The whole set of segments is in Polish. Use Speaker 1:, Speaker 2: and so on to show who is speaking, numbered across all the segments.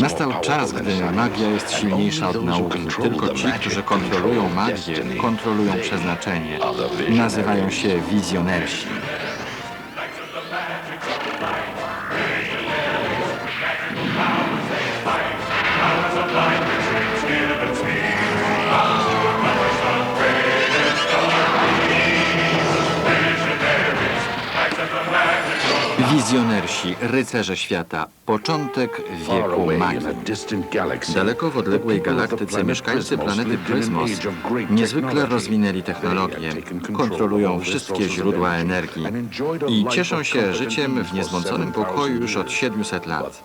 Speaker 1: Nastał czas, gdy magia jest silniejsza od nauki. Tylko ci, którzy kontrolują magię, kontrolują przeznaczenie. Nazywają się wizjonersi. Wizjonersi, rycerze świata, początek wieku magii. Daleko w odległej galaktyce mieszkańcy planety Prysmos niezwykle rozwinęli technologię, kontrolują wszystkie źródła energii i cieszą się życiem w niezmąconym pokoju już od 700 lat.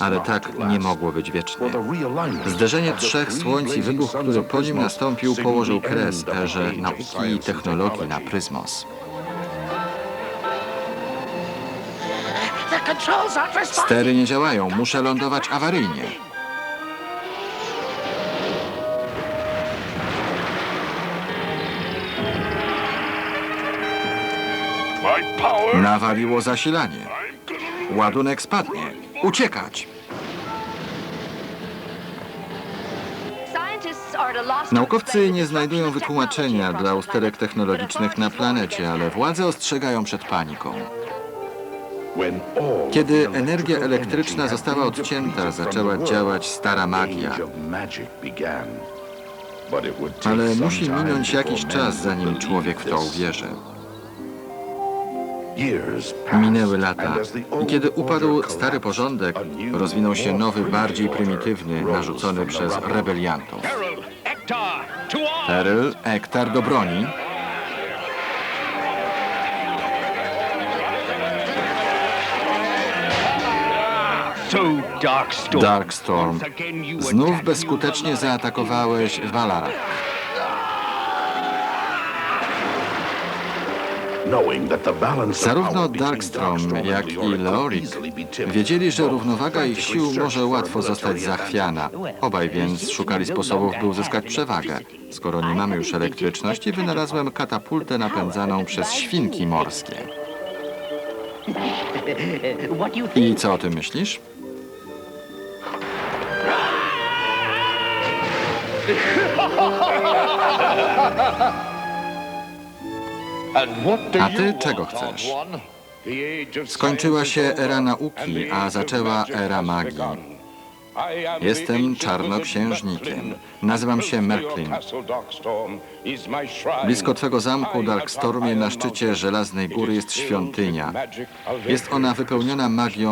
Speaker 1: Ale tak nie mogło być wiecznie. Zderzenie trzech słońc i wybuch, który po nim nastąpił, położył kres erze nauki i technologii na Prysmos. Stery nie działają, muszę lądować awaryjnie. Nawaliło zasilanie. Ładunek spadnie. Uciekać! Naukowcy nie znajdują wytłumaczenia dla usterek technologicznych na planecie, ale władze ostrzegają przed paniką. Kiedy energia elektryczna została odcięta, zaczęła działać stara magia. Ale musi minąć jakiś czas, zanim człowiek w to uwierzy. Minęły lata i kiedy upadł stary porządek, rozwinął się nowy, bardziej prymitywny, narzucony przez rebeliantów. Teryl, Ektar do broni. Darkstorm, znów bezskutecznie zaatakowałeś Valara. Zarówno Darkstrom, jak i Leorik wiedzieli, że równowaga ich sił może łatwo zostać zachwiana. Obaj więc szukali sposobów, by uzyskać przewagę. Skoro nie mamy już elektryczności, wynalazłem katapultę napędzaną przez świnki morskie. I co o tym myślisz?
Speaker 2: A ty czego chcesz?
Speaker 1: Skończyła się era nauki, a zaczęła era magii. Jestem czarnoksiężnikiem. Nazywam się Merklin. Blisko twego zamku, Darkstormie, na szczycie Żelaznej Góry jest świątynia. Jest ona wypełniona magią